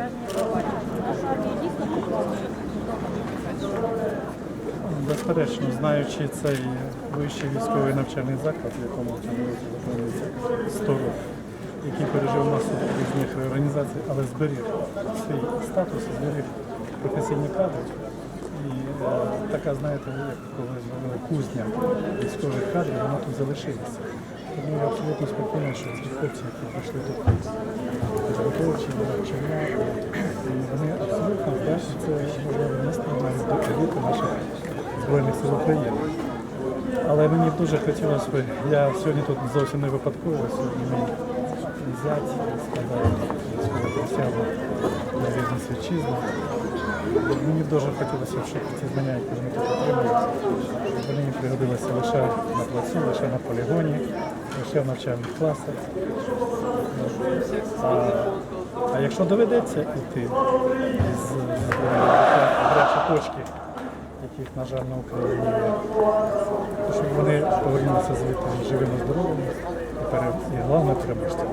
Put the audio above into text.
враження. Безперечно, знаючи цей вищий військовий навчальний заклад, в якому виконується 100 років, який пережив масу різних реорганізацій, але зберіг свій статус, зберіг професійні кадри. І е, така, знаєте, як коли кузня військових кадрів, вона тут залишилася. Тому я абсолютно спокійний, що ці хлопці, які прийшли тут підготовчі, навчання, вони абсолютно здатні це можна внести навіть еліти наших Збройних сил України. Але мені дуже хотілося б, я сьогодні тут зовсім не випадково, сьогодні мій зять сказав військову присягу на вірність вітчизни. Мені дуже хотілося, щоб ці знання, які вони тут щоб вони їм пригодилися лише на плацу, лише на полігоні, лише в навчальних класах. Якщо доведеться йти з гарячої точки, яких, на жаль, на Україні то щоб вони повернулися звідти живими, здоровими і, головне переможцями.